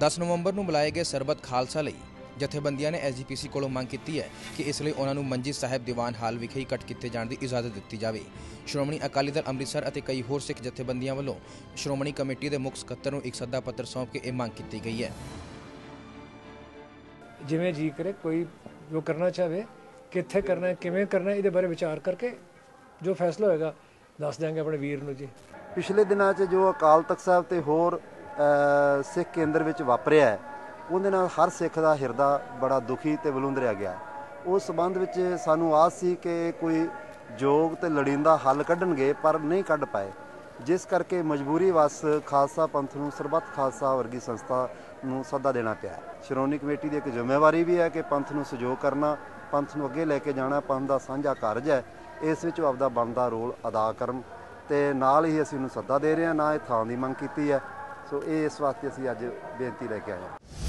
10 ਨਵੰਬਰ ਨੂੰ ਬੁਲਾਏ ਗਏ ਸਰਬਤ ਖਾਲਸਾ ਲਈ ਜਥੇਬੰਦੀਆਂ ਨੇ ਐਸਜੀਪੀਸੀ ਕੋਲੋਂ ਮੰਗ ਕੀਤੀ ਹੈ ਕਿ ਇਸ ਲਈ ਉਹਨਾਂ ਨੂੰ ਮੰਜੀ ਸਾਹਿਬ ਦੀਵਾਨ ਹਾਲ ਵਿਖੇ ਹੀ ਇਕੱਠ ਕੀਤੇ ਜਾਣ ਦੀ ਇਜਾਜ਼ਤ ਦਿੱਤੀ ਜਾਵੇ। ਸ਼੍ਰੋਮਣੀ ਅਕਾਲੀ ਦਲ ਅੰਮ੍ਰਿਤਸਰ ਅਤੇ ਕਈ ਹੋਰ ਸਿੱਖ ਜਥੇਬੰਦੀਆਂ ਵੱਲੋਂ ਸ਼੍ਰੋਮਣੀ ਕਮੇਟੀ ਦੇ ਮੁੱਖ ਸਕੱਤਰ ਨੂੰ ਇੱਕ ਸੱਦਾ ਪੱਤਰ ਸੌਂਪ ਕੇ ਇਹ ਮੰਗ ਕੀਤੀ ਗਈ ਹੈ। ਜਿਵੇਂ ਜੀ ਕਰੇ ਕੋਈ ਜੋ ਕਰਨਾ ਚਾਹਵੇ ਕਿੱਥੇ ਕਰਨਾ ਹੈ ਕਿਵੇਂ ਕਰਨਾ ਹੈ ਇਹਦੇ ਬਾਰੇ ਵਿਚਾਰ ਕਰਕੇ ਜੋ ਫੈਸਲਾ ਹੋਏਗਾ ਦੱਸ ਦਿਆਂਗੇ ਆਪਣੇ ਵੀਰ ਨੂੰ ਜੀ। ਪਿਛਲੇ ਦਿਨਾਂ 'ਚ ਜੋ ਅਕਾਲ ਤਖਤ ਸਾਹਿਬ ਤੇ ਹੋਰ ਸਿੱਖ ਕੇਂਦਰ ਵਿੱਚ ਵਾਪਰਿਆ ਹੈ, ਉਹਦੇ ਨਾਲ ਹਰ ਸਿੱਖ ਦਾ ਹਿਰਦਾ ਬੜਾ ਦੁਖੀ ਤੇ ਵਲੂੰਦਰਿਆ ਗਿਆ। ਉਸ ਸਬੰਧ ਵਿੱਚ ਸਾਨੂੰ ਆਸ ਸੀ ਕਿ ਕੋਈ ਜੋਗ ਤੇ ਲੜੀਂਦਾ ਹੱਲ ਕੱਢਣਗੇ ਪਰ ਨਹੀਂ ਕੱਢ ਪਾਏ। ਜਿਸ ਕਰਕੇ ਮਜਬੂਰੀ ਵਸ ਖਾਲਸਾ ਪੰਥ ਨੂੰ ਸਰਬੱਤ ਖਾਲਸਾ ਵਰਗੀ ਸੰਸਥਾ ਨੂੰ ਸੱਦਾ ਦੇਣਾ ਪਿਆ ਸ਼੍ਰੋਮਣੀ ਕਮੇਟੀ ਦੀ ਇੱਕ ਜ਼ਿੰਮੇਵਾਰੀ ਵੀ ਹੈ ਕਿ ਪੰਥ ਨੂੰ ਸਹਿਯੋਗ ਕਰਨਾ ਪੰਥ ਨੂੰ ਅੱਗੇ ਲੈ ਕੇ ਜਾਣਾ ਪੰਥ ਦਾ ਸਾਂਝਾ ਕਾਰਜ ਹੈ। ਇਸ ਵਿੱਚ ਉਹ ਆਪਦਾ ਬਣਦਾ ਰੋਲ ਅਦਾ ਕਰਨ ਤੇ ਨਾਲ ਹੀ ਅਸੀਂ ਉਹਨੂੰ ਸੱਦਾ ਦੇ ਰਹੇ ਹਾਂ ਨਾ ਇਹ ਥਾਂ ਦੀ ਮੰਗ ਕੀਤੀ ਹੈ। ਸੋ ਇਹ ਇਸ ਵਾਸਤੇ ਅਸੀਂ ਅੱਜ ਬੇਨਤੀ ਲੈ ਕੇ ਆਏ ਹਾਂ।